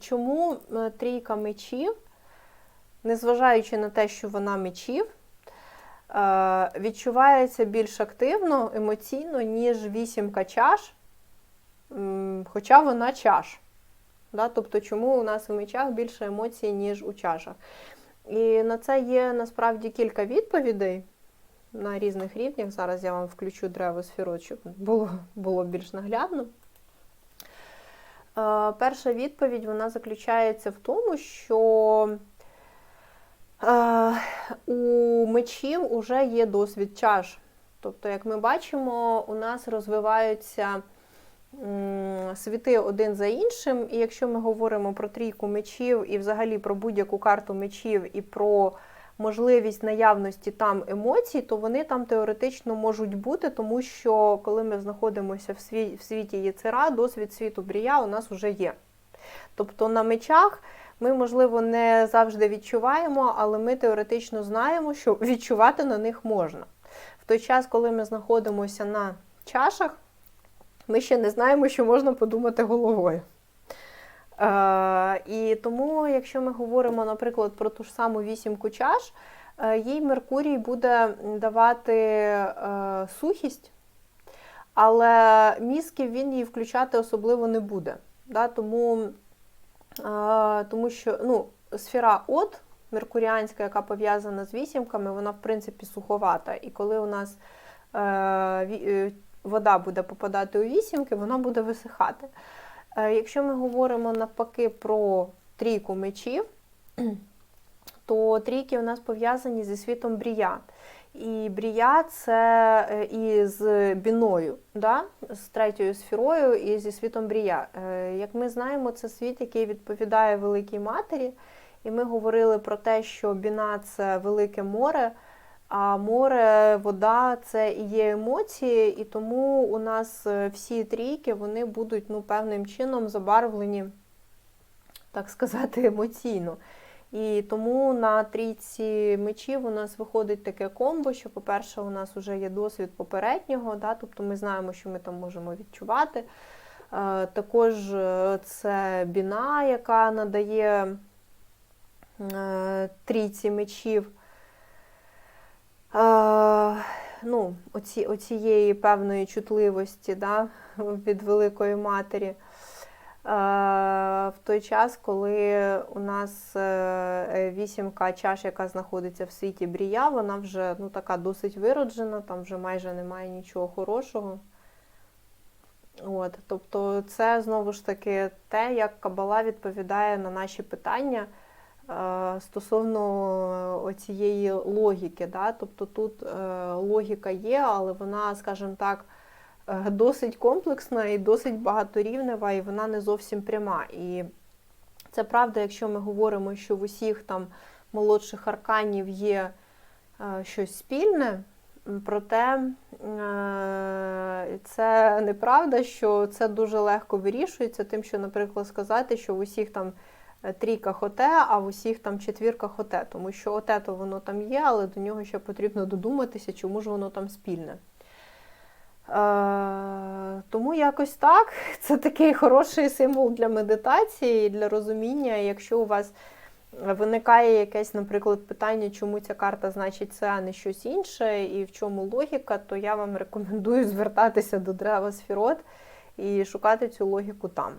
чому е, трійка мечів, незважаючи на те, що вона мечів, е, відчувається більш активно, емоційно, ніж вісімка чаш, хоча вона чаш. Да? Тобто, чому у нас у мечах більше емоцій, ніж у чашах? І на це є насправді кілька відповідей на різних рівнях. Зараз я вам включу древо сферот, щоб було, було більш наглядно. Е, Перша відповідь вона заключається в тому, що е, у мечів вже є досвід чаш. Тобто, як ми бачимо, у нас розвиваються світи один за іншим. І якщо ми говоримо про трійку мечів і взагалі про будь-яку карту мечів і про можливість наявності там емоцій, то вони там теоретично можуть бути, тому що коли ми знаходимося в, сві- в світі Єцера, досвід світу Брія у нас вже є. Тобто на мечах ми, можливо, не завжди відчуваємо, але ми теоретично знаємо, що відчувати на них можна. В той час, коли ми знаходимося на чашах, ми ще не знаємо, що можна подумати головою. Е, і тому, якщо ми говоримо, наприклад, про ту ж саму вісімку чаш, е, їй Меркурій буде давати е, сухість, але мізків він її включати особливо не буде. Да? Тому, тому що ну, сфера от меркуріанська, яка пов'язана з вісімками, вона в принципі суховата. І коли у нас вода буде попадати у вісімки, вона буде висихати. Е, Якщо ми говоримо навпаки про трійку мечів, то трійки у нас пов'язані зі світом брія. І брія це е, і з біною, да? з третьою сферою і зі світом брія. Е, Як ми знаємо, це світ, який відповідає великій матері. І ми говорили про те, що біна це велике море, а море, вода це і є емоції, і тому у нас е, всі трійки вони будуть ну, певним чином забарвлені, так сказати, емоційно. І тому на трійці мечів у нас виходить таке комбо, що, по-перше, у нас вже є досвід попереднього, да, тобто ми знаємо, що ми там можемо відчувати. Е, Також е, це біна, яка надає трійці мечів ну, оці, оцієї певної чутливості да, від Великої Матері. В той час, коли у нас е, вісімка чаш, яка знаходиться в світі брія, вона вже ну, така досить вироджена, там вже майже немає нічого хорошого. От, тобто це знову ж таки те, як Кабала відповідає на наші питання стосовно оцієї логіки. Да? Тобто тут е, логіка є, але вона, скажімо так, е, досить комплексна і досить багаторівнева, і вона не зовсім пряма. І це правда, якщо ми говоримо, що в усіх там молодших арканів є е, щось спільне. Проте е, це неправда, що це дуже легко вирішується, тим, що, наприклад, сказати, що в усіх там е, трійках оте, а в усіх там четвірках оте. Тому що оте то воно там є, але до нього ще потрібно додуматися, чому ж воно там спільне. Е, тому якось так. Це такий хороший символ для медитації для розуміння, якщо у вас виникає якесь, наприклад, питання, чому ця карта значить це, а не щось інше, і в чому логіка, то я вам рекомендую звертатися до дерева сферот і шукати цю логіку там.